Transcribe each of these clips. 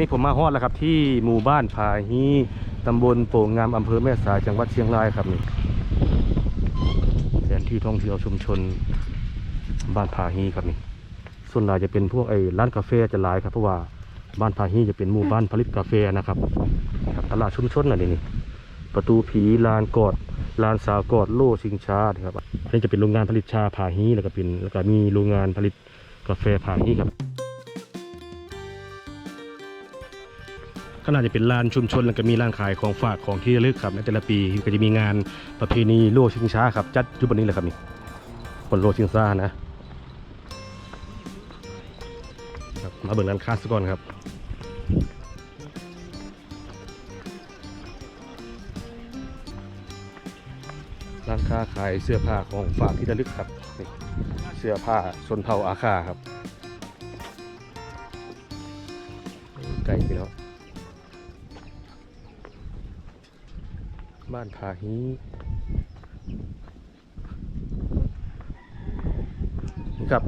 นี้ผมมาฮอดแล้วครับที่หมู่บ้านผาฮีตำบลโป่งงามอำเภอแม่สายจังหวัดเชียงรายครับนี่แผนที่ท่องเที่ยวชุมชนบ้านผาฮีครับนี่ส่วนใหญ่จะเป็นพวกไอ้ร้านกาแฟจะหลายครับเพราะว่าบ้านผาฮีจะเป็นหมู่บ้านผลิตกาแฟนะครับครับตลาดชุมชนน่ะนี่นี่ประตูผีลานกอดลานสาวกอดโล่ชิงชาครับอันนี้จะเป็นโรงงานผลิตชาผาฮีแล้วก็เป็นแล้วก็มีโรงงานผลิตกาแฟผาฮีครับ ก็น่าจะเป็นลานชุมชนแล้วก็มีร้านขายของฝากของที่ระลึกครับในแต่ละปีก็จะมีงานประเพณีโล่ชิงช้าครับจัดอยู่บนนี้เลยครับนี่บนโล่ชิงช้านะครับมาเบิ่งร้านค้าสักก่อนครับร้านค้าขายเสื้อผ้าของฝากที่ระลึกครับนี่เสื้อผ้าชนเผ่าอาคาครับ บ้านผาฮีนี่ครับ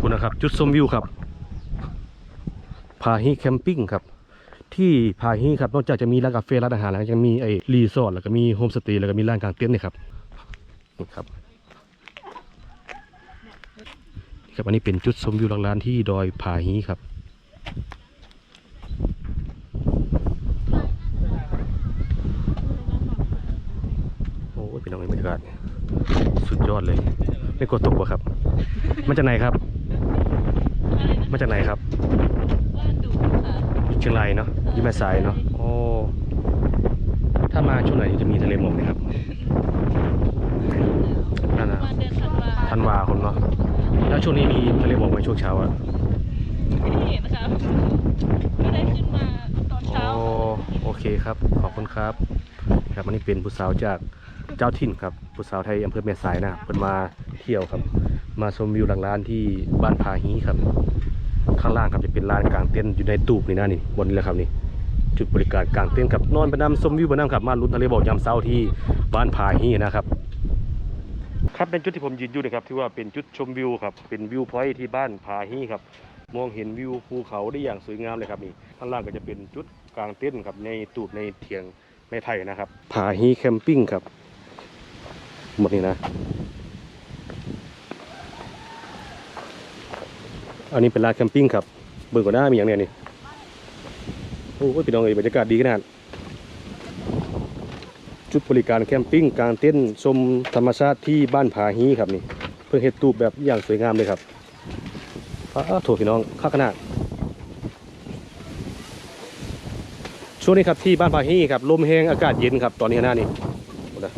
คุณนะครับ จุดชมวิวครับผาฮีแคมปิ้งครับ ที่ผาฮีครับนอกจากจะมีร้านกาแฟร้านอาหารแล้วยังมีไอ้รีสอร์ทแล้วก็มีโฮมสเตย์แล้วก็มีร้านกางเต็นท์นี่ครับนี่ครับครับอันนี้เป็นจุดชมวิวหลังร้านที่ดอยผาฮีครับ โอ้ยเป็นน้องบรรยากาศสุดย อดเลย ไม่กลัวตกวะครับมาจากไหนครับมาจากไหนครับบ้านดูค่ะอยู่เชียงรายเนาะอยู่แม่สายเนาะโอ้ถ้ามาช่วงไหนจะมีทะเลหมอกไหมครับนั่นนะบ้านเดือนธันวาธันวาคมเนาะแล้วช่วงนี้มีทะเลหมอกไหมช่วงเช้าอะไม่ได้เห็นนะคะไม่ได้ขึ้นมาตอนโอ้เช้าโอเคครับขอบคุณครับ ครับอันนี้เป็นผู้สาวจาก เจ้าถิ่นครับผู้สาวไทยอำเภอแม่สายนะครับเพิ่นมาเที่ยวครับ มาชมวิวหลังร้านที่บ้านพาฮีครับ ข้างล่างครับจะเป็นลานกลางเต็นท์อยู่ในตูบนี่นะนี่บนนี้แหละครับนี่จุดบริการกลางเต็นท์ครับนอนไปนำชมวิวไปนำครับมาลุ้นทะเลหมอกยามเช้าที่บ้านพาฮีนะครับครับเป็นจุดที่ผมยืนอยู่นะครับที่ว่าเป็นจุดชมวิวครับเป็นวิวพอยท์ที่บ้านพาฮีครับมองเห็นวิวภูเขาได้อย่างสวยงามเลยครับนี่ข้างล่างก็จะเป็นจุดกลางเต็นท์ครับในตูบในเถียงไม้ไผ่นะครับพาฮีแคมปิ้งครับ หมดนี่นะ อันนี้เป็นลานแคมปิ้งครับเบิ่งก่อนหน้ามีอย่างเนี้ยนี่ โอ้ยพี่น้องเอ้ยบรรยากาศดีขนาดจุดบริการแคมปิ้งกลางเต็นชมธรรมชาติที่บ้านผาฮีครับนี่ เพื่อเฮ็ดตูบแบบอย่างสวยงามเลยครับอ้าวโถพี่น้องข้าขนาดช่วงนี้ครับที่บ้านผาฮีครับลมแห้งอากาศเย็นครับตอนนี้หน้านี่นะ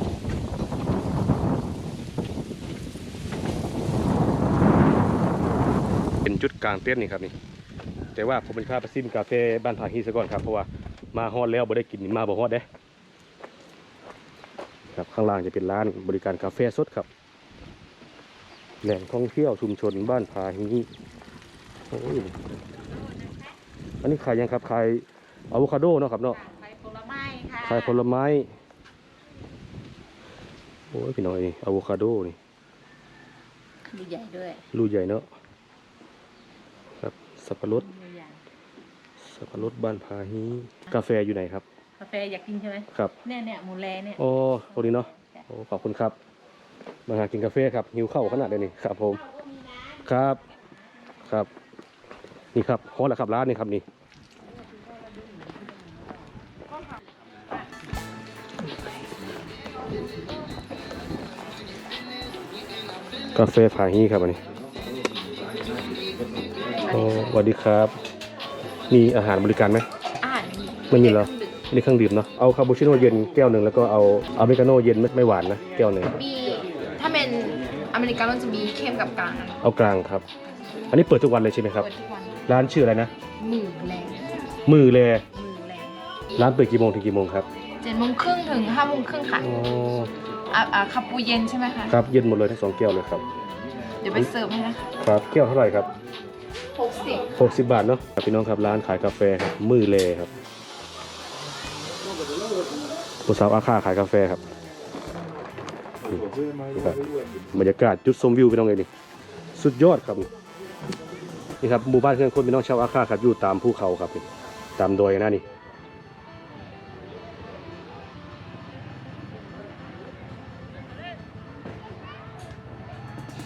เป็นจุด กลางเต็นท์นี่ครับนี่ แต่ว่าผมเป็นข้าไปซิมกาแฟบ้านผาฮีซะก่อนครับเพราะว่ามาฮอดแล้วบ่ได้กินนี่มาบ่ฮอดเด้ครับข้างล่างจะเป็นร้านบริการกาแฟสดครับ แหล่งท่องเที่ยวชุมชนบ้านผาฮีโอ้ยอันนี้ขายยังครับขายอะโวคาโดเนาะครับเนาะไปผลไม้ค่ะขายผลไม้โอ้ยพี่น้อยอะโวคาโดนี่ดูใหญ่ด้วยลูกใหญ่เนาะครับ สับปะรดดูใหญ่สับปะรดบ้านผาฮีกาแฟอยู่ไหนครับ กาแฟอยากกินใช่ไหมครับเนี่ยเนี่ยหมูแลเนี่ยโอ้ตรงนี้เนาะโอ้ขอบคุณครับ มาหากินกาแฟครับหิวข้าวขนาดเลยนี่ครับผมครับ ครับ นี่ครับฮอดแล้วครับร้านนี่ครับนี่กาแฟผาฮีครับอันนี้โอ้ส วัสดีครับ มีอาหารบริการไหมอาหารไม่มีเหรอนี่เครื่องดื่มเนาะ เอาคาปูชิโน่เย็นแก้วหนึ่งแล้วก็เอาอเมริกาโน่เย็นไม่ไม่หวานนะแก้วหนึ่งมีถ้าเป็นอเมริกาโน่จะมีเข้มกับกลางนะเอากลางครับ อันนี้เปิดทุกวันเลยใช่ไหมครับ เปิดทุกวันร้านชื่ออะไรนะ หมื่นแรงมือแลหมื่นแรงร้านเปิดกี่โมงถึงกี่โมงครับ เจ็ดโมงครึ่งถึงห้าโมงครึ่งค่ะอ๋อ อะอะคับปูเย็นใช่ไหมคะ ครับเย็นหมดเลยทั้งสองแก้วเลยครับ เดี๋ยวไปเสิร์ฟให้นะคะ ครับแก้วเท่าไหร่ครับ หกสิบ60 บาทเนาะครับพี่น้องครับร้านขายกาแฟครับมือแลครับผู้สาวอาคาขายกาแฟครับนี่ครับบรรยากาศจุดชมวิวพี่น้องเลยนี่สุดยอดครับนี่ครับหมู่บ้านเครื่องคนพี่น้องชาวอาคาครับอยู่ตามภูเขาครับนี่ตามดอยนะนี่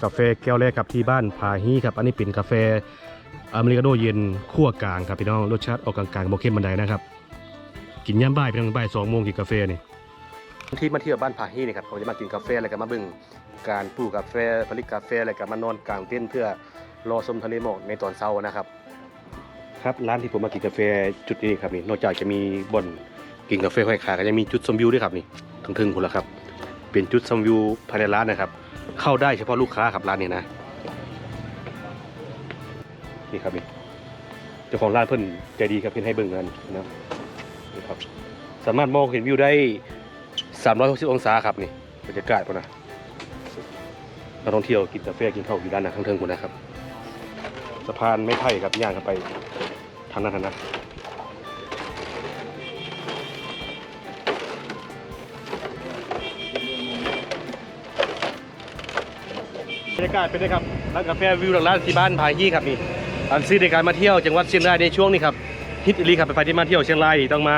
กาแฟแก้วแรกครับที่บ้านพาฮีครับอันนี้เป็นกาแฟ อเมริกาโน่เย็นคั่วกลางครับพี่น้องรสชาติออกกลางๆโมเข้มบันไดนะครับ กินย่ำบ่ายพี่น้องบ่ายสองโมงกินกาแฟนี่ที่มาเที่ยวบ้านพาฮีนี่ครับเขาจะมากินกาแฟอะไรกันมาเบิ่งการปลูกกาแฟผลิตกาแฟอะไรกันมานอนกลางเต็นท์เพื่อรอชมทะเลหมอกในตอนเช้านะครับ ครับร้านที่ผมมากินกาแฟจุดนี้ครับนี่นอกจากจะมีบ่อนกินกาแฟห้อยขาก็จะมีจุดชมวิวด้วยครับนี่ทั้งทึงคุณละครับ เป็นจุดชมวิวภายในร้านนะครับ เข้าได้เฉพาะลูกค้าครับร้านนี้นะ นี่ครับนี่เจ้าของร้านเพิ่นใจดีครับเพิ่นให้เบิ่งกันนะนี่ครับ สามารถมองเห็นวิวได้ 360 องศาครับนี่บรรยากาศพุ่นนะนักท่องเที่ยวกินกาแฟกินข้าวอยู่ด้านหน้าข้างเทิงพุ่นนะครับสะพานไม้ไผ่ครับย่างกันไปทางนั้นทางนั้นบรรยากาศเป็นไงครับร้านกาแฟวิวหลังร้านที่บ้านพายี่ครับนี่ อันซื้อในการมาเที่ยวจังหวัดเชียงรายในช่วงนี้ครับฮิตอีหลีครับไปไปที่มาเที่ยวเชียงรายนี่ต้องมา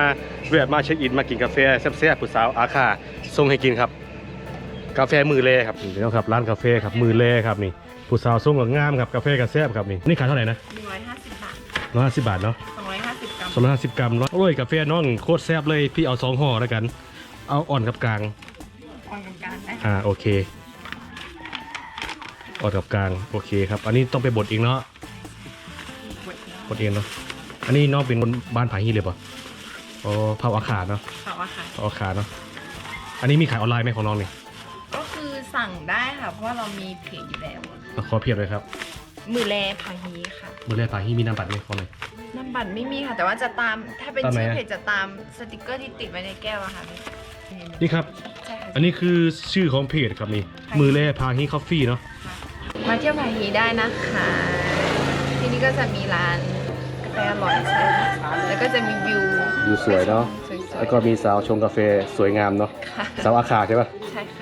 แวะมาเช็คอินมากินกาแฟแซ่บๆผู้สาวอาคาส่งให้กินครับ กาแฟมือเลครับนี่พี่น้องครับร้านกาแฟครับมือเลครับนี่ผู้สาวส่งกับงามครับกาแฟกับแซ่บครับนี่นี่ขายเท่าไหร่นะ150บาทร้อยห้าสิบบาทเนาะ250กรัมสองร้อยห้าสิบกรัมร้อยโอ้ยกาแฟน้องโคตรแซ่บเลยพี่เอาสองห่อแล้วกัน เอาอ่อนกับกลางอ่อนกลางๆได้อ่าโอเคอ่อนกับกลางโอเคครับ อันนี้ต้องไปบดเองเนาะขว ดนี้บดเองเนาะ อันนี้น้องเป็นคนบ้านผาฮีเลยป่ะอ๋อเผาอาขาดเนาะขอว่าค่ะ เผาอาขาดเนาะ อันนี้มีขายออนไลน์ไหมของน้องนี่ก็คือสั่งได้ค่ะ เพราะว่าเรามีเพจอยู่แล้วขอเพียบเลยครับมือแลพาฮีค่ะ มือแรกผาฮีมีน้ำปัดไหมของเลยน้ำบัตรไม่มีค่ะ แต่ว่าจะตาม ถ้าเป็นตามไหนชื่ออะ เพจจะตามสติกเกอร์ที่ติดไว้ในแก้วอะค่ะนี่ครับ ใช่ค่ะอันนี้คือชื่อของเพจครับนี่ มือแรกพาฮีคอฟฟี่เนาะ มาเที่ยวพาฮีได้นะคะ ที่นี่ก็จะมีร้าน กาแฟอร่อยใช่ค่ะแล้วก็จะมีวิววิวสวยเนาะ สวยๆ แล้วก็มีสาวชงกาแฟสวยงามเนาะ ค่ะ สาวอาขาใช่ปะ ใช่ค่ะ